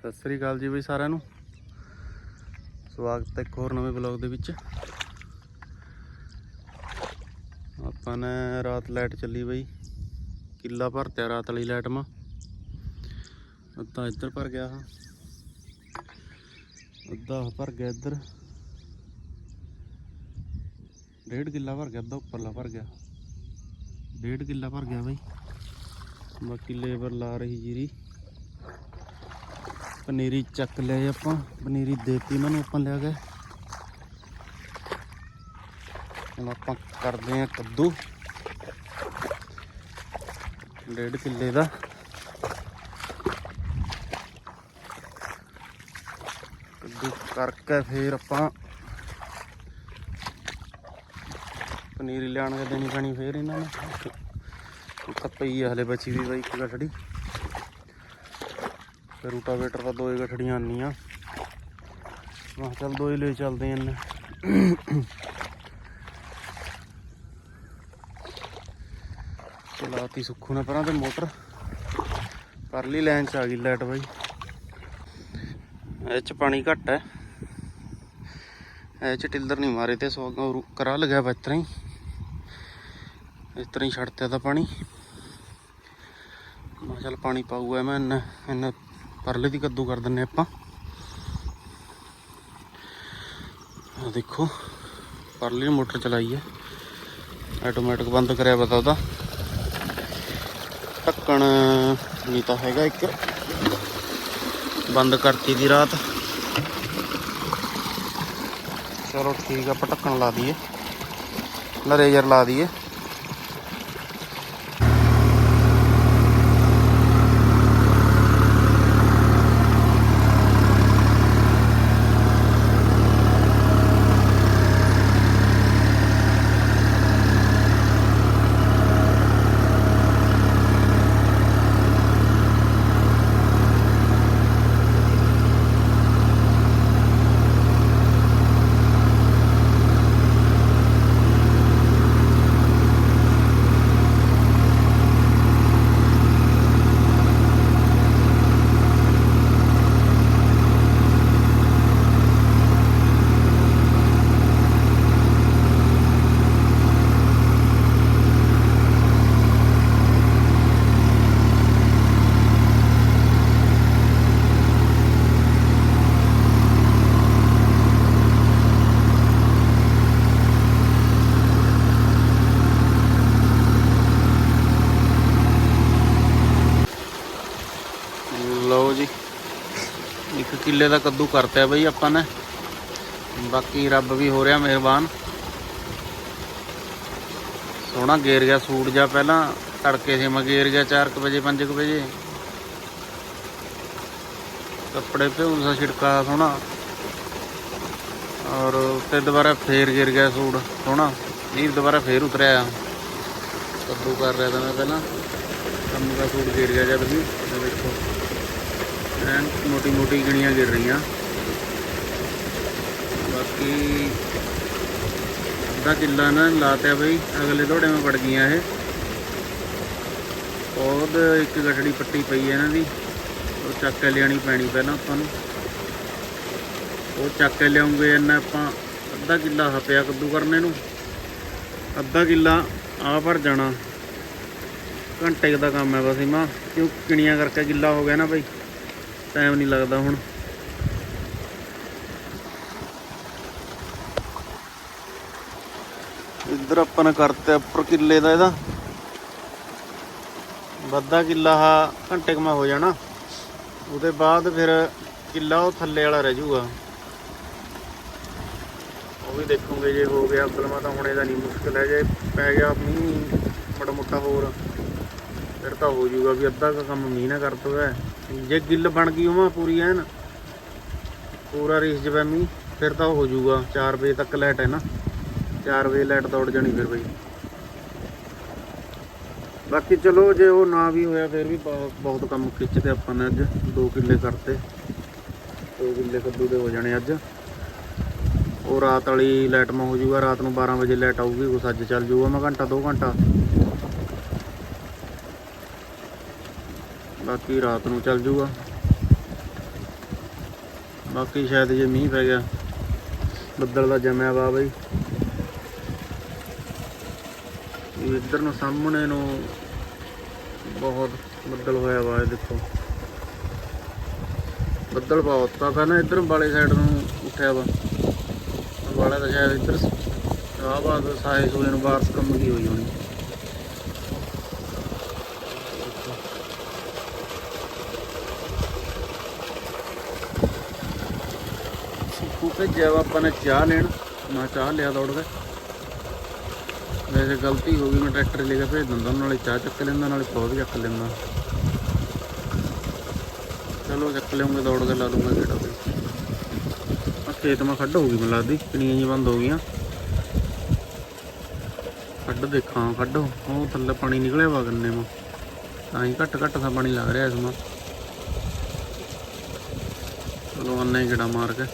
ਸਤਿ ਸ੍ਰੀ ਅਕਾਲ ਜੀ ਬਈ ਸਾਰਿਆਂ ਨੂੰ। ਸਵਾਗਤ ਹੈ ਇੱਕ ਹੋਰ ਨਵੇਂ ਬਲੌਗ ਦੇ ਵਿੱਚ। ਆਪਾਂ ਨੇ ਰਾਤ ਲਾਈਟ ਚੱਲੀ ਬਈ। ਕਿੱਲਾ ਭਰਤਿਆ ਰਾਤ ਵਾਲੀ ਲਾਈਟ ਮਾ। ਅੱਧਾ ਇੱਧਰ ਭਰ ਗਿਆ ਹਾਂ ਅੱਧਾ ਭਰ ਗਿਆ ਇੱਧਰ। ਡੇਢ ਕਿੱਲਾ ਭਰ ਗਿਆ, ਅੱਧਾ ਉੱਪਰਲਾ ਭਰ ਗਿਆ। ਡੇਢ ਕਿੱਲਾ ਭਰ ਗਿਆ ਬਈ। ਬਾਕੀ ਲੇਬਰ ਲਾ ਰਹੀ ਜੀਰੀ। ਪਨੀਰੀ ਚੱਕ ਲਿਆ ਆਪਾਂ। ਪਨੀਰੀ ਦੇਤੀ ਇਹਨਾਂ ਨੂੰ ਆਪਾਂ ਲਿਆ ਗਏ। ਹੁਣ ਆਪਾਂ ਕਰਦੇ ਆ ਕੱਦੂ। ਡੇਢ ਕਿੱਲੇ ਦਾ। ਕੱਦੂ ਕਰਕੇ ਫੇਰ ਆਪਾਂ ਪਨੀਰੀ ਲਿਆਣ ਕੇ ਦੇਣੀ ਪੈਣੀ ਫੇਰ ਇਹਨਾਂ ਨੂੰ। ਇੱਕ ਪਈ ਹਲੇ ਬਚੀ ਵੀ ਬਾਈ ਇੱਕ ਗਠੜੀ ਤੇ ਰੂਟਾਵੇਟਰ ਦਾ ਦੋਏ ਗਠੜੀਆਂ ਆਨੀਆਂ ਮੈਂ ਚੱਲ ਦੋਏ ਲੈ ਚੱਲਦੇ ਆਂ ਚਲਾਤੀ ਸੁੱਖੂ ਨੇ ਪਰਾਂ ਤੇ ਮੋਟਰ। ਪਰਲੀ ਲਾਈਨ ਚ ਆ ਗਈ ਲਾਈਟ ਬਾਈ। ਇਹ ਚ ਪਾਣੀ ਘੱਟ ਹੈ ਇਹ ਚ ਟਿਲਰ ਨਹੀਂ ਮਾਰੇ ਤੇ ਸੋ ਅੱਗੋਂ ਕਰਾ ਲਗਿਆ ਵਾ ਇਸ ਤਰ੍ਹਾਂ ਹੀ। ਇਸ ਤਰ੍ਹਾਂ ਹੀ ਛੱਡਤਿਆ ਤਾਂ ਪਾਣੀ। ਮੈਂ ਚੱਲ ਪਾਣੀ ਪਾਊਗਾ ਮੈਂ ਇੰਨਾ ਇੰਨਾ ਪਰਲੇ ਦੀ ਕੱਦੂ ਕਰ ਦਿੰਨੇ ਆਪਾਂ। ਆ ਦੇਖੋ, ਪਰਲੀ ਮੋਟਰ ਚਲਾਈ ਹੈ। ਆਟੋਮੈਟਿਕ ਬੰਦ ਕਰਿਆ ਪਤਾ ਉਹਦਾ। ਢੱਕਣ ਨਹੀਂ ਤਾਂ ਹੈਗਾ ਇੱਕ। ਬੰਦ ਕਰਤੀ ਦੀ ਰਾਤ। ਚਲੋ ਠੀਕ ਆ, ਆਪਾਂ ਢੱਕਣ ਲਾ ਦਈਏ। ਨਰੇਜਰ ਲਾ ਦਈਏ ਲਓ ਜੀ ਇੱਕ ਕਿੱਲੇ ਦਾ ਕੱਦੂ ਕਰਤਾ ਬਈ ਆਪਾਂ ਨੇ। ਬਾਕੀ ਰੱਬ ਵੀ ਹੋ ਰਿਹਾ ਮਿਹਰਬਾਨ। ਸੋਹਣਾ ਗੇਰ ਗਿਆ ਸੂਟ ਜਾ ਪਹਿਲਾਂ ਤੜਕੇ ਸੀ, ਮੈਂ ਗੇਰ ਗਿਆ 4:00 ਵਜੇ 5:00 ਵਜੇ। ਕੱਪੜੇ ਭਿਉਣ ਛਿੜਕਾ ਸੋਹਣਾ। ਔਰ ਤੇ ਦੁਬਾਰਾ ਫੇਰ ਗਿਰ ਗਿਆ ਸੂਟ ਸੋਹਣਾ। ਜੀ ਦੁਬਾਰਾ ਫੇਰ ਉਤਰਿਆ। ਕੱਦੂ ਕਰ ਰਿਹਾ ਤਾਂ ਮੈਂ ਪਹਿਲਾਂ। ਕੰਮ ਦਾ ਸੂਟ ਗਿਰ ਗਿਆ ਜਦ ਵੀ ਦੇਖੋ। ਐਨ ਮੋਟੀ ਮੋਟੀ ਗਣੀਆਂ ਗਿਰ ਰਹੀਆਂ। ਬਾਕੀ ਅੱਧਾ ਕਿੱਲਾ ਨਾ ਲਾਤਿਆ ਬਈ, ਅਗਲੇ ਦੋੜੇ ਮੈਂ ਪੜ ਗਈਆਂ ਇਹ। ਬਹੁਤ ਇੱਕ ਗਠੜੀ ਪੱਟੀ ਪਈ ਹੈ ਇਹਨਾਂ ਦੀ। ਉਹ ਚੱਕ ਕੇ ਲਿਆਣੀ ਪੈਣੀ ਪਹਿਲਾਂ ਆਪਾਂ ਨੂੰ। ਉਹ ਚੱਕ ਕੇ ਲਿਆਉਂਗੇ ਇਹਨਾਂ ਆਪਾਂ ਅੱਧਾ ਕਿੱਲਾ ਹਪਿਆ ਕੱਦੂ ਕਰਨੇ ਨੂੰ। ਅੱਧਾ ਕਿੱਲਾ ਆ ਭਰ ਜਾਣਾ। ਘੰਟੇ ਦਾ ਕੰਮ ਹੈ ਬਸ ਇਮਾ ਕਿਉਂ ਕਿਣੀਆਂ ਕਰਕੇ ਗਿੱਲਾ ਹੋ ਗਿਆ ਨਾ ਬਈ। ਟਾਈਮ ਨਹੀਂ ਲੱਗਦਾ ਹੁਣ। ਇੱਧਰ ਆਪਾਂ ਨੇ ਕਰਤਾ ਉੱਪਰ ਕਿੱਲੇ ਦਾ ਇਹਦਾ। ਵੱਧਾ ਕਿੱਲਾ ਆ ਘੰਟੇ ਕਮਾ ਹੋ ਜਾਣਾ। ਉਹਦੇ ਬਾਅਦ ਫਿਰ ਕਿੱਲਾ ਉਹ ਥੱਲੇ ਵਾਲਾ ਰਹਿ ਜਾਊਗਾ। ਉਹ ਵੀ ਦੇਖੂਗੇ ਜੇ ਹੋ ਗਿਆ ਬਲਮਾ ਤਾਂ ਹੁਣ ਇਹਦਾ ਨਹੀਂ ਮੁਸ਼ਕਲ ਹੈ। ਜੇ ਪੈ ਗਿਆ ਮੀਂਹ, ਮੜਾ ਮੋਟਾ ਹੋਰ, ਫਿਰ ਤਾਂ ਹੋ ਜਾਊਗਾ ਵੀ ਅੱਧਾ ਕੰਮ ਮੀਂਹ ਨਾ ਕਰ ਹੈ ਜੇ ਗਿੱਲ ਬਣ ਗਈ ਉਹ ਪੂਰੀ ਐਨ, ਪੂਰਾ ਰੀਸ ਜਵੇ ਫਿਰ ਤਾਂ ਉਹ ਹੋ ਜਾਊਗਾ। 4 ਵਜੇ ਤੱਕ ਲਾਈਟ ਹੈ ਨਾ। 4 ਵਜੇ ਲਾਈਟ ਦੌੜ ਜਾਣੀ ਫਿਰ ਬਈ। ਬਾਕੀ ਚਲੋ, ਜੇ ਉਹ ਨਾ ਵੀ ਹੋਇਆ, ਫਿਰ ਵੀ ਬਹੁਤ ਬਹੁਤ ਕੰਮ ਖਿੱਚਦੇ ਆਪਾਂ ਨੇ ਅੱਜ। 2 ਕਿੱਲੇ ਕਰਤੇ। 2 ਕਿੱਲੇ ਕੱਦੂ ਦੇ ਹੋ ਜਾਣੇ ਅੱਜ। ਉਹ ਰਾਤ ਵਾਲੀ ਲਾਈਟ ਮਾ ਹੋ ਜਾਊਗਾ। ਰਾਤ ਨੂੰ 12 ਵਜੇ ਲਾਈਟ ਆਊਗੀ। ਕੁਛ ਅੱਜ ਚੱਲ ਜਾਊਗਾ। ਮੈਂ ਘੰਟਾ 2 ਘੰਟਾ। ਬਾਕੀ ਰਾਤ ਨੂੰ ਚੱਲ ਜੂਗਾ। ਬਾਕੀ ਸ਼ਾਇਦ ਜੇ ਮੀਂਹ ਪੈ ਗਿਆ, ਬੱਦਲ ਦਾ ਜੰਮਿਆ ਵਾ ਬਈ। ਇੱਧਰ ਨੂੰ ਸਾਹਮਣੇ ਨੂੰ ਬਹੁਤ ਬੱਦਲ ਹੋਇਆ ਵਾ ਇਹ ਦੇਖੋ। ਬੱਦਲ ਬਹੁਤ ਤਾਂ ਪਹਿਲਾਂ ਇੱਧਰ ਵਾਲੇ ਸਾਈਡ ਨੂੰ ਉੱਠਿਆ ਵਾ। ਵਾਲਾ ਤਾਂ ਸ਼ਾਇਦ ਇੱਧਰ ਸ਼ਾਹਬਾਦ ਸਾਹੇ ਸੂਏ ਨੂੰ ਬਾਰਸ ਕੰਮ ਕੀ ਹੋਈ ਹੋਣੀ। ਸਿੱਕੂ ਭੇਜਿਆ ਵਾ ਆਪਾਂ ਨੇ ਚਾਹ ਲੈਣ, ਮੈਂ ਚਾਹ ਲਿਆ ਦੌੜ ਕੇ। ਵੈਸੇ ਗਲਤੀ ਹੋ ਗਈ, ਮੈਂ ਟਰੈਕਟਰ ਲੈ ਕੇ ਭੇਜ ਦਿੰਦਾ ਨਾਲੇ ਚਾਹ ਚੱਕ ਲੈਂਦਾ, ਨਾਲੇ ਪੌਦ ਚੱਕ ਲੈਂਦਾ। ਚਲੋ ਚੱਕ ਲਿਆਉਂਗੇ, ਦੌੜ ਕੇ ਲਾ ਲੂੰਗਾ ਕਿਹੜਾ ਵੀ ਆ ਖੇਤ ਮਾ ਖੱਡ ਹੋ ਗਈ, ਮੈਨੂੰ ਲੱਗਦੀ ਕਿੰਨੀਆਂ ਜੀ ਬੰਦ ਹੋ ਗਈਆਂ। ਖੱਡ ਦੇਖਾਂ, ਖੱਡ, ਉਹ ਥੱਲੇ ਪਾਣੀ ਨਿਕਲਿਆ ਵਾ ਗੰਨੇ ਮਾ। ਤਾਂ ਹੀ ਘੱਟ ਘੱਟ ਦਾ ਪਾਣੀ ਲੱਗ ਰਿਹਾ ਇਸ ਮਾ। ਚਲੋ ਅੰਨਾ ਹੀ ਗੇੜਾ ਮਾਰ ਕੇ।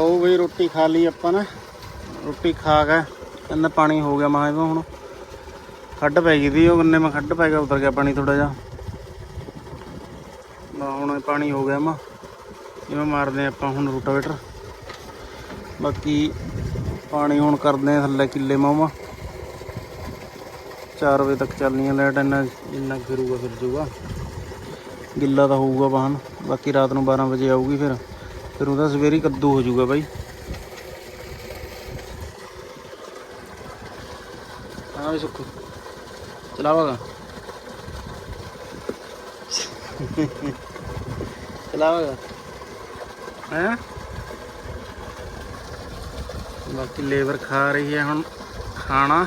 ਲਓ ਬਈ, ਰੋਟੀ ਖਾ ਲਈ ਆਪਾਂ ਨੇ। ਰੋਟੀ ਖਾ ਕੇ ਕਹਿੰਦਾ ਪਾਣੀ ਹੋ ਗਿਆ ਮਾਂ ਇਹਦਾ ਹੁਣ। ਖੱਡ ਪੈ ਗਈ ਦੀ, ਉਹ ਗੰਨੇ ਮੈਂ ਖੱਡ ਪੈ ਗਿਆ ਉਤਰ ਗਿਆ ਪਾਣੀ ਥੋੜਾ ਜਿਹਾ। ਬਾ ਹੁਣ ਪਾਣੀ ਹੋ ਗਿਆ ਮਾ ਜਿਵੇਂ ਮਾਰਦੇ ਆਪਾਂ ਹੁਣ ਰੂਟਾਵੇਟਰ। ਬਾਕੀ ਪਾਣੀ ਹੁਣ ਕਰਦੇ ਆ ਥੱਲੇ ਕਿੱਲੇ ਮਾਮਾ 4 ਵਜੇ ਤੱਕ ਚੱਲਣੀ ਆ ਲਾਈਟ, ਇੰਨਾ ਇੰਨਾ ਗਿਰੂਗਾ ਫਿਰ ਜੂਗਾ। ਗਿੱਲਾ ਤਾਂ ਹੋਊਗਾ ਵਾਹਨ। ਬਾਕੀ ਰਾਤ ਨੂੰ 12 ਵਜੇ ਆਊਗੀ ਫਿਰ। ਫਿਰ ਉਹਦਾ ਸਵੇਰੇ ਕੱਦੂ ਹੋ ਜਾਊਗਾ ਬਾਈ। ਹਾਂ ਵੀ ਸੁੱਕ ਚਲਾਵਾਗਾ। ਚਲਾਵਾਗਾ। ਹੈ? ਬਾਕੀ ਲੇਬਰ ਖਾ ਰਹੀ ਹੈ ਹੁਣ। ਖਾਣਾ।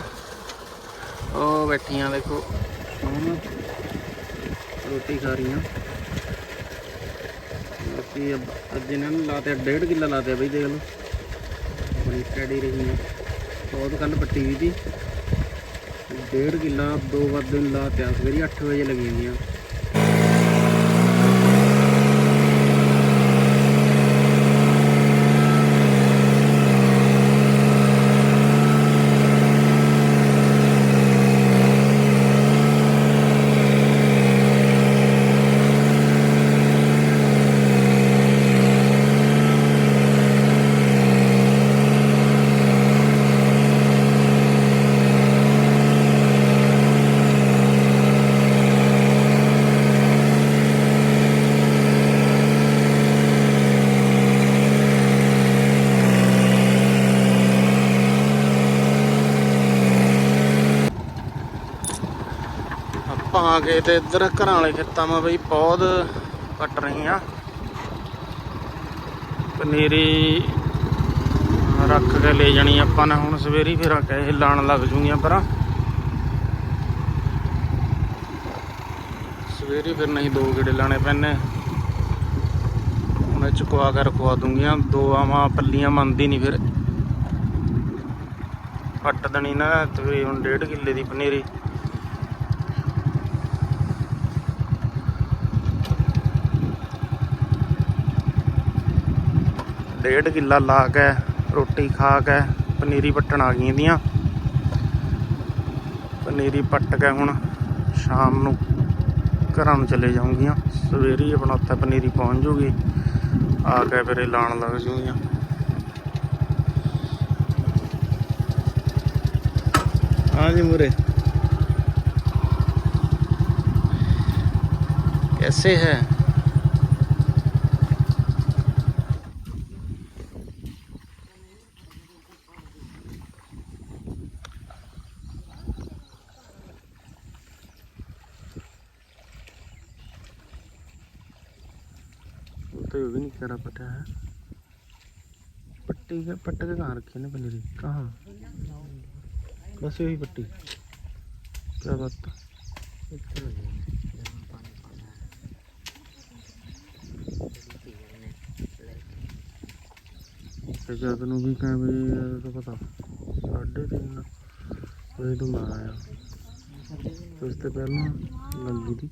ਉਹ ਬੈਠੀਆਂ ਦੇਖੋ। ਰੋਟੀ ਖਾ ਰਹੀਆਂ। ਬਾਕੀ ਅੱਜ ਇਹਨਾਂ ਨੇ ਲਾਤੇ ਡੇਢ ਕਿੱਲਾ ਲਾਤੇ ਬਈ ਦੇਖ ਲਓ। ਬੜੀ ਸਟੈਡੀ ਰਹੀ ਹੈ। ਬਹੁਤ ਕੱਲ ਪੱਟੀ ਵੀ ਸੀ ਡੇਢ ਕਿੱਲਾ ਦੋ ਵਾਰ ਦਿਨ ਲਾਤੇ ਸਵੇਰੇ 8 ਵਜੇ ਲੱਗੀ ਹੁੰਦੀਆਂ ਆ ਗਏ ਤੇ ਇੱਧਰ ਘਰਾਂ ਵਾਲੇ ਖੇਤਾਂ ਮਾ ਬਈ ਬਹੁਤ ਕੱਟ ਰਹੀ ਆ ਪਨੀਰੀ ਰੱਖ ਕੇ ਲੈ ਜਾਣੀ ਆਪਾਂ ਨੇ, ਹੁਣ ਸਵੇਰੀ ਫਿਰ ਆ ਕੇ ਇਹ ਲਾਣ ਲੱਗ ਜੂਗੀਆਂ ਪਰਾਂ। ਸਵੇਰੀ ਫਿਰ ਨਹੀਂ ਦੋ ਗੇੜੇ ਲਾਣੇ ਪੈਣੇ ਮੈਂ ਚੁਕਵਾ ਕੇ ਰਖਵਾ ਦੂੰਗੀਆਂ, ਦੋ ਆਵਾਂ ਪੱਲੀਆਂ ਮੰਨਦੀ ਨਹੀਂ ਫਿਰ। ਕੱਟ ਦੇਣੀ ਨਾ, ਤਕਰੀਬਨ ਡੇਢ ਕਿੱਲੇ ਦੀ ਪਨੀਰੀ। ਡੇਢ ਕਿੱਲਾ ਲਾ ਕੇ ਰੋਟੀ ਖਾ ਕੇ ਪਨੀਰੀ ਪੱਟਣ ਆ ਗਈਆਂ ਦੀਆਂ ਪਨੀਰੀ ਪੱਟ ਕੇ ਹੁਣ ਸ਼ਾਮ ਨੂੰ ਘਰਾਂ ਨੂੰ ਚਲੇ ਜਾਊਂਗੀਆਂ ਸਵੇਰੇ ਹੀ ਆਪਣਾ ਉੱਥੇ ਪਨੀਰੀ ਪਹੁੰਚ ਜੂਗੀ ਆ ਕੇ ਫਿਰ ਇਹ ਲਾਣ ਲੱਗ ਜੂਗੀਆਂ हाँ जी मुरे कैसे है है पट्टी के पट्टे के कहाँ रखी है ना पनीरी कहाँ बस यही पट्टी क्या बात ਤੇ ਜਦ ਨੂੰ ਵੀ ਕਹਾਂ ਵੀ ਇਹ ਤਾਂ ਪਤਾ ਸਾਢੇ ਤਿੰਨ ਵਜੇ ਤੋਂ ਮਾਰ ਆਇਆ ਉਸ ਤੋਂ ਪਹਿਲਾਂ ਲੱਗੀ ਦੀ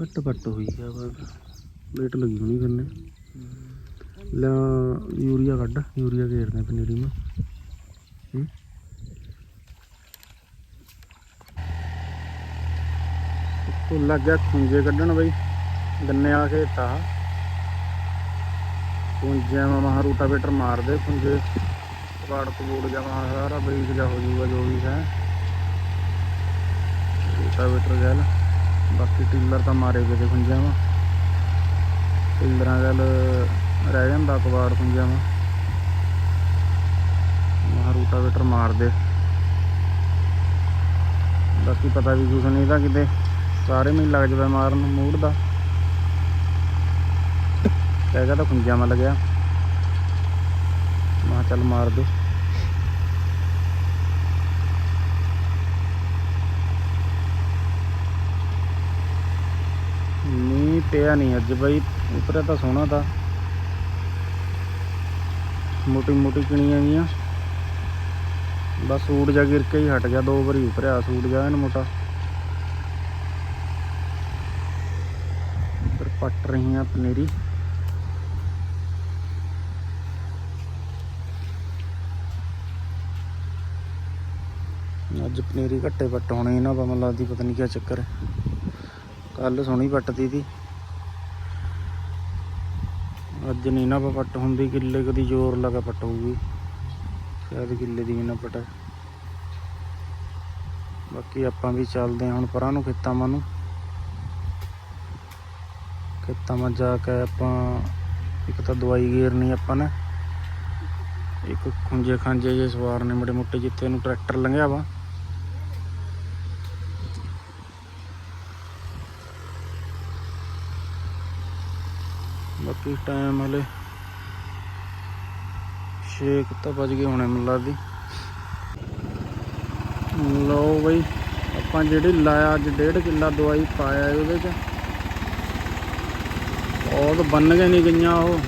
ਘੱਟ ਘੱਟ ਹੋਈ ਆ ਬਸ ਲੇਟ ਲੱਗੀ ਹੋਣੀ ਕਰਨੇ ਲਾ, ਯੂਰੀਆ ਕੱਢ, ਯੂਰੀਆ ਘੇਰਦੇ ਪਨੀਰੀ ਨੂੰ। ਹੂੰ। ਲੱਗ ਗਿਆ ਖੁੰਝੇ ਕੱਢਣ ਬਈ। ਗੰਨੇ ਵਾਲਾ ਖੇਤ ਆ। ਖੁੰਝੇ ਮਾ ਰੂਟਾਵੇਟਰ ਮਾਰਦੇ, ਖੁੰਝੇ ਕਬਾੜ ਕਬੂੜ ਜਾਵਾ ਸਾਰਾ, ਬਰੀਕ ਜਾ ਹੋ ਜੂਗਾ ਜੋ ਵੀ ਹੈ। ਰੂਟਾਵੇਟਰ ਗੈਲ ਬਾਕੀ ਟਿੱਲਰ ਤਾਂ ਮਾਰੇ ਗਏ ਖੁੰਝੇ ਮਾ 15 ਗੱਲ ਰਹਿ ਜਾਂਦਾ ਕਬਾੜ ਕੁੰਜਾਂ ਨੂੰ ਮਹਾ ਰੂਟਾਵੇਟਰ ਮਾਰਦੇ। ਬਾਕੀ ਪਤਾ ਵੀ ਕੁਛ ਨਹੀਂ ਤਾਂ ਕਿਤੇ ਸਾਰੇ ਮਹੀਨੇ ਲੱਗ ਜਾਵੇ ਮਾਰਨ ਮੂਡ ਦਾ। ਹੈਗਾ ਤਾਂ ਕੁੰਜਾਂ ਮ ਲੱਗਿਆ ਮਾ ਚੱਲ ਮਾਰਦੇ ਮੀਂਹ ਪਿਆ ਨਹੀਂ ਅੱਜ ਬਾਈ ਉਤਰਿਆ ਤਾਂ ਸੋਹਣਾ ਤਾਂ। ਮੋਟੀ ਮੋਟੀ ਕਿਣੀਆਂ ਗਈਆਂ ਬਸ ਸੂਟ ਜਾ ਗਿਰ ਕੇ ਹੀ ਹਟ ਗਿਆ, ਦੋ ਵਾਰੀ ਉਪਰਿਆ ਸੂਟ ਜਾ ਇਹਨੂੰ ਮੋਟਾ। ਫਿਰ ਪੱਟ ਰਹੀਆਂ ਪਨੀਰੀ। ਅੱਜ ਪਨੀਰੀ ਘੱਟੇ ਪੱਟ ਹੋਣੀ ਇਹਨਾਂ ਦਾ, ਮੈਨੂੰ ਲੱਗਦੀ ਪਤਾ ਨਹੀਂ ਕੀ ਚੱਕਰ ਹੈ। ਕੱਲ ਸੋਹਣੀ ਪੱਟਦੀ ਤੀ। ਅੱਜ ਨਹੀਂ ਨਾ ਪੱਟ ਹੁੰਦੀ, ਕਿੱਲੇ ਕਦੀ ਜ਼ੋਰ ਲਗਾ ਪੱਟ ਹੋਊਗੀ। ਸ਼ਾਇਦ ਕਿੱਲੇ ਦੀ ਵੀ ਨਾ ਪਟਾ। ਬਾਕੀ ਆਪਾਂ ਵੀ ਚੱਲਦੇ ਹਾਂ ਹੁਣ ਪਰਾਂ ਨੂੰ ਖੇਤਾਂ ਮਾ ਨੂੰ। ਖੇਤਾਂ ਮਾ ਜਾ ਕੇ ਆਪਾਂ, ਇੱਕ ਤਾਂ ਦਵਾਈ ਗੇਰਨੀ ਆਪਾਂ ਨੇ। ਇੱਕ ਖੁੰਝੇ ਖਾਂਜੇ ਜੇ ਸਵਾਰਨੇ ਮੋਟੇ ਮੋਟੇ ਜਿੱਥੇ ਨੂੰ ਟਰੈਕਟਰ ਲੰਘਿਆ ਵਾ। ਬਾਕੀ ਟਾਈਮ ਹਲੇ? 6 ਤਾਂ ਵੱਜ ਗਏ ਹੋਣੇ ਮੈਨੂੰ ਲੱਗਦੀ ਲਓ ਬਈ, ਆਪਾਂ ਜਿਹੜੀ ਲਾਇਆ ਅੱਜ ਡੇਢ ਕਿੱਲਾ ਦਵਾਈ ਪਾਇਆ ਉਹਦੇ ਚ। ਉਹ ਤਾਂ ਬੰਨ ਕੇ ਨਹੀਂ ਗਈਆਂ ਉਹ।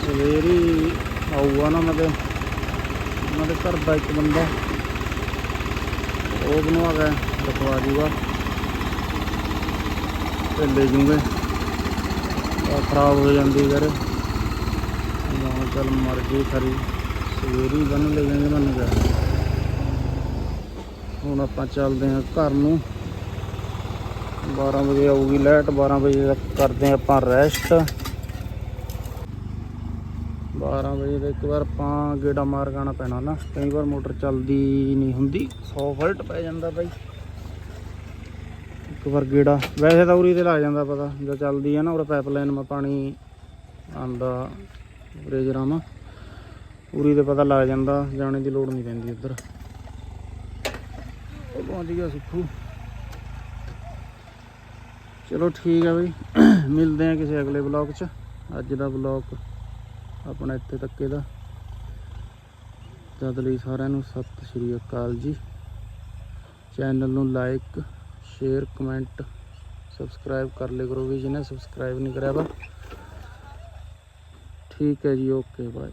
ਸਵੇਰੀ ਆਊਗਾ ਨਾ ਉਹਨਾਂ ਦੇ ਉਹਨਾਂ ਦੇ ਘਰ ਦਾ ਇੱਕ ਬੰਦਾ। ਉਹ ਬਣਵਾ ਕੇ ਰਖਵਾ ਜੂਗਾ। ਤੇ ਲੈ ਜੂਗੇ। ਖਰਾਬ ਹੋ ਜਾਂਦੀ ਘਰ। ਨਾ ਚੱਲ ਮਰ ਗਈ ਖਰੀ ਸਵੇਰੀ ਬੰਨ ਲੈ ਜਾਂਗੇ ਮੈਨੂੰ ਕਿਹਾ ਹੁਣ ਆਪਾਂ ਚੱਲਦੇ ਹਾਂ ਘਰ ਨੂੰ। 12 ਵਜੇ ਆਊਗੀ ਲਾਈਟ 12 ਵਜੇ ਤੱਕ ਕਰਦੇ ਹਾਂ ਆਪਾਂ ਰੈਸਟ 12 ਵਜੇ ਦਾ ਇੱਕ ਵਾਰ ਆਪਾਂ ਗੇੜਾ ਮਾਰ ਗਾਣਾ ਪੈਣਾ ਨਾ। ਕਈ ਵਾਰ ਮੋਟਰ ਚੱਲਦੀ ਨਹੀਂ ਹੁੰਦੀ। 100 ਫਲਟ ਪੈ ਜਾਂਦਾ ਬਾਈ। ਇੱਕ ਵਾਰ ਗੇੜਾ। ਵੈਸੇ ਤਾਂ ਉਰੀ ਤੇ ਲੱਗ ਜਾਂਦਾ ਪਤਾ, ਜਦੋਂ ਚੱਲਦੀ ਆ ਨਾ ਉਰੇ ਪਾਈਪਲਾਈਨ ਮਾ ਪਾਣੀ ਆਂਦਾ ਰੇਜਰਾਂ ਮਾ। ਉਰੀ ਤੇ ਪਤਾ ਲੱਗ ਜਾਂਦਾ, ਜਾਣੇ ਦੀ ਲੋੜ ਨਹੀਂ ਪੈਂਦੀ ਉੱਧਰ। ਉਹ ਪਹੁੰਚ ਗਿਆ ਸੁੱਖੂ। ਚਲੋ ਠੀਕ ਹੈ ਬਈ। ਮਿਲਦੇ ਆ ਕਿਸੇ ਅਗਲੇ ਬਲੌਗ 'ਚ। ਅੱਜ ਦਾ ਬਲੌਗ ਆਪਣਾ ਇੱਥੇ ਤੱਕੇ ਦਾ ਤਦ ਲਈ ਸਾਰਿਆਂ ਨੂੰ ਸਤਿ ਸ਼੍ਰੀ ਅਕਾਲ ਜੀ। ਚੈਨਲ ਨੂੰ ਲਾਈਕ ਸ਼ੇਅਰ ਕਮੈਂਟ ਸਬਸਕ੍ਰਾਈਬ ਕਰ ਲਿਆ ਕਰੋ ਵੀ ਜਿਹਨੇ ਸਬਸਕ੍ਰਾਈਬ ਨਹੀਂ ਕਰਿਆ ਵਾ, ਠੀਕ ਹੈ ਜੀ ਓਕੇ ਬਾਏ